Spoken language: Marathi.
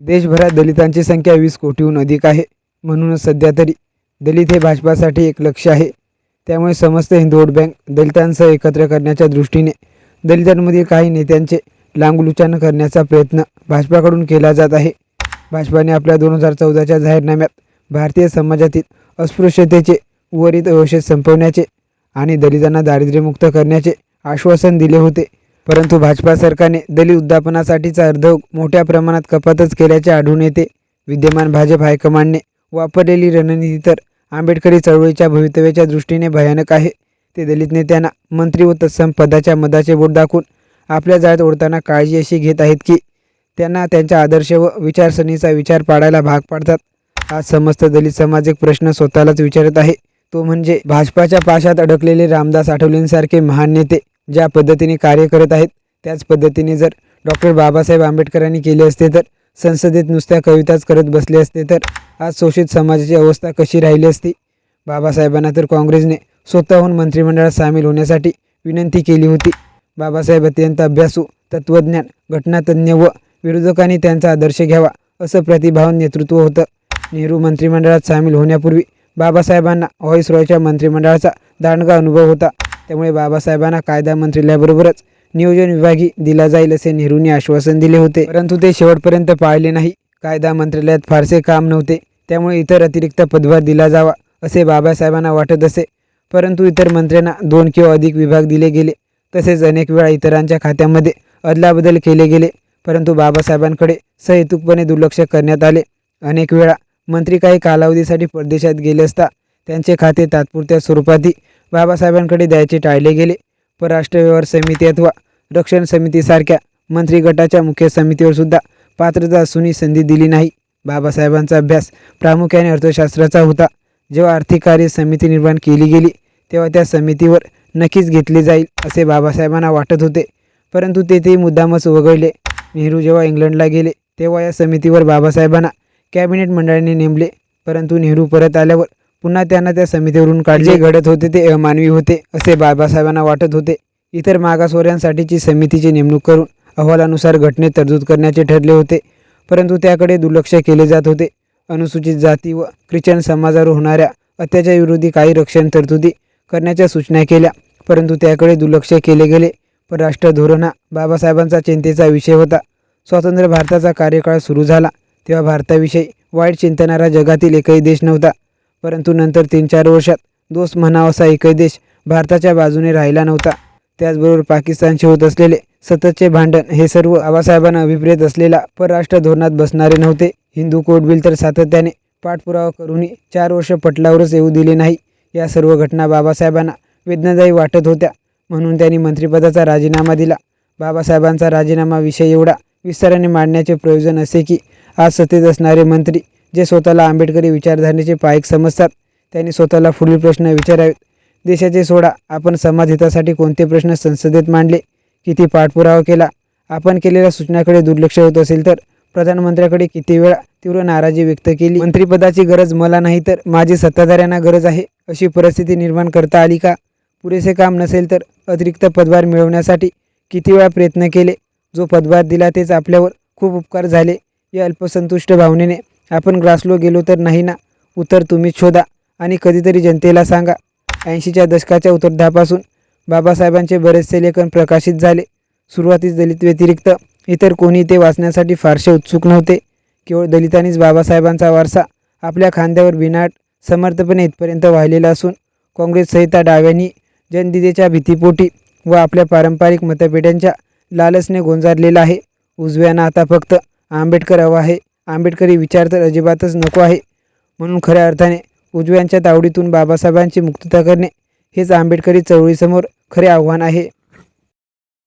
देशभरात दलितांची संख्या वीस कोटीहून अधिक आहे. म्हणूनच सध्या तरी दलित हे भाजपासाठी एक लक्ष आहे. त्यामुळे समस्त हिंदू वोट बँक दलितांसह एकत्र करण्याच्या दृष्टीने दलितांमधील काही नेत्यांचे लांगलुचान करण्याचा प्रयत्न भाजपाकडून केला जात आहे. भाजपाने आपल्या दोन हजार चौदाच्या जाहीरनाम्यात भारतीय समाजातील अस्पृश्यतेचे उवरित अवशेष संपवण्याचे आणि दलितांना दारिद्र्यमुक्त करण्याचे आश्वासन दिले होते. परंतु भाजपा सरकारने दलित उद्यापनासाठीचा अर्ध मोठ्या प्रमाणात कपातच केल्याचे आढळून येते. विद्यमान भाजप हायकमांडने वापरलेली रणनीती तर आंबेडकरी चळवळीच्या भवितव्याच्या दृष्टीने भयानक आहे. ते दलित नेत्यांना मंत्री व तत्सम पदाच्या मदाचे बोट दाखवून आपल्या जाळ्यात ओढताना काळजी अशी घेत आहेत की त्यांना त्यांच्या आदर्श व विचारसरणीचा विचार पाडायला भाग पाडतात. आज समस्त दलित समाज एक प्रश्न स्वतःलाच विचारत आहे. तो म्हणजे भाजपाच्या पाशात अडकलेले रामदास आठवलेंसारखे महान नेते ज्या पद्धतीने कार्य करत आहेत त्याच पद्धतीने जर डॉक्टर बाबासाहेब आंबेडकरांनी केले असते तर संसदेत नुसत्या कविताच करत बसले असते तर आज शोषित समाजाची अवस्था कशी राहिली असती? बाबासाहेबांना तर काँग्रेसने स्वतःहून मंत्रिमंडळात सामील होण्यासाठी विनंती केली होती. बाबासाहेब अत्यंत अभ्यासू तत्त्वज्ञान घटनातज्ञ व विरोधकांनी त्यांचा आदर्श घ्यावा असं प्रतिभावन नेतृत्व होतं. नेहरू मंत्रिमंडळात सामील होण्यापूर्वी बाबासाहेबांना व्हॉईस रॉयच्या मंत्रिमंडळाचा दांडगा अनुभव होता. त्यामुळे बाबासाहेबांना कायदा मंत्रालयाबरोबरच नियोजन विभागी दिला जाईल असे नेहरूंनी आश्वासन दिले होते. परंतु ते शेवटपर्यंत पाळले नाही. कायदा मंत्रालयात फारसे काम नव्हते. त्यामुळे इतर अतिरिक्त पदभार दिला जावा असे बाबासाहेबांना वाटत असे. परंतु इतर मंत्र्यांना दोन किंवा अधिक विभाग दिले गेले. तसेच अनेक वेळा इतरांच्या खात्यामध्ये अदलाबदल केले गेले. परंतु बाबासाहेबांकडे सहेतुकपणे दुर्लक्ष करण्यात आले. अनेक वेळा मंत्री काही कालावधीसाठी परदेशात गेले असता त्यांचे खाते तात्पुरत्या स्वरूपातही बाबासाहेबांकडे द्यायचे टाळले गेले. परराष्ट्र व्यवहार समिती अथवा रक्षण समितीसारख्या मंत्री गटाच्या मुख्य समितीवर सुद्धा पात्रता असूनही संधी दिली नाही. बाबासाहेबांचा अभ्यास प्रामुख्याने अर्थशास्त्राचा होता. जेव्हा आर्थिक कार्य समिती निर्माण केली गेली तेव्हा त्या समितीवर नक्कीच घेतले जाईल असे बाबासाहेबांना वाटत होते. परंतु ते ते मुद्दामच वगळले. नेहरू जेव्हा इंग्लंडला गेले तेव्हा या समितीवर बाबासाहेबांना कॅबिनेट मंडळाने नेमले. परंतु नेहरू परत आल्यावर पुन्हा त्यांना त्या समितीवरून काढले. घडत होते ते अमानवी होते असे बाबासाहेबांना वाटत होते. इतर मागासवर्यांसाठीची समितीची नेमणूक करून अहवालानुसार घटनेत तरतूद करण्याचे ठरले होते. परंतु त्याकडे दुर्लक्ष केले जात होते. अनुसूचित जाती व ख्रिश्चन समाजावर होणाऱ्या अत्याचारविरोधी काही रक्षण तरतुदी करण्याच्या सूचना केल्या. परंतु त्याकडे दुर्लक्ष केले गेले. परराष्ट्र धोरण हा बाबासाहेबांचा चिंतेचा विषय होता. स्वतंत्र भारताचा कार्यकाळ सुरू झाला. तेव्हा भारताविषयी वाईट चिंतणारा जगातील एकही देश नव्हता. परंतु नंतर तीन चार वर्षात दोस्त म्हणावासा एकही देश भारताच्या बाजूने राहिला नव्हता. त्याचबरोबर पाकिस्तानशी होत असलेले सततचे भांडण हे सर्व बाबासाहेबांना अभिप्रेत असलेला परराष्ट्र धोरणात बसणारे नव्हते. हिंदू कोड बिल तर सातत्याने पाठपुरावा करूनही चार वर्ष पटलावरच येऊ दिले नाही. या सर्व घटना बाबासाहेबांना वेदनादायी वाटत होत्या. म्हणून त्यांनी मंत्रिपदाचा राजीनामा दिला. बाबासाहेबांचा राजीनामा विषय एवढा विस्ताराने मांडण्याचे प्रयोजन असे की आज सत्तेत असणारे मंत्री जे स्वतःला आंबेडकरी विचारधारणेचे पायक समजतात त्यांनी स्वतःला पुढील प्रश्न विचारावेत. देशाचे सोडा आपण समाजहितासाठी कोणते प्रश्न संसदेत मांडले? किती पाठपुरावा केला? आपण केलेल्या सूचनाकडे दुर्लक्ष होत असेल तर प्रधानमंत्र्याकडे किती वेळा तीव्र नाराजी व्यक्त केली? मंत्रिपदाची गरज मला नाही तर माझी सत्ताधाऱ्यांना गरज आहे अशी परिस्थिती निर्माण करता आली का? पुरेसे काम नसेल तर अतिरिक्त पदभार मिळवण्यासाठी किती वेळा प्रयत्न केले? जो पदभार दिला तेच आपल्यावर खूप उपकार झाले या अल्पसंतुष्ट भावनेने. आपण ग्रासलो गेलो तर नाही ना? उत्तर तुम्हीच शोधा आणि कधीतरी जनतेला सांगा. ऐंशीच्या दशकाच्या उत्तरार्धापासून बाबासाहेबांचे बरेचसे लेखन प्रकाशित झाले. सुरुवातीस दलित व्यतिरिक्त इतर कोणी ते वाचण्यासाठी फारसे उत्सुक नव्हते. केवळ दलितांनीच बाबासाहेबांचा वारसा आपल्या खांद्यावर बिनाट समर्थपणे इथपर्यंत वाहिलेला असून काँग्रेससहित डाव्यांनी जनदिदेच्या भीतीपोटी व आपल्या पारंपरिक मतपेट्यांच्या लालसने गोंजारलेला आहे. उजव्यांना आता फक्त आंबेडकर हवा आहे. आंबेडकरी विचार तर अजिबातच नको आहे. म्हणून खऱ्या अर्थाने उजव्यांच्या तावडीतून बाबासाहेबांची मुक्तता करणे हेच आंबेडकरी चळवळीसमोर खरे आव्हान आहे.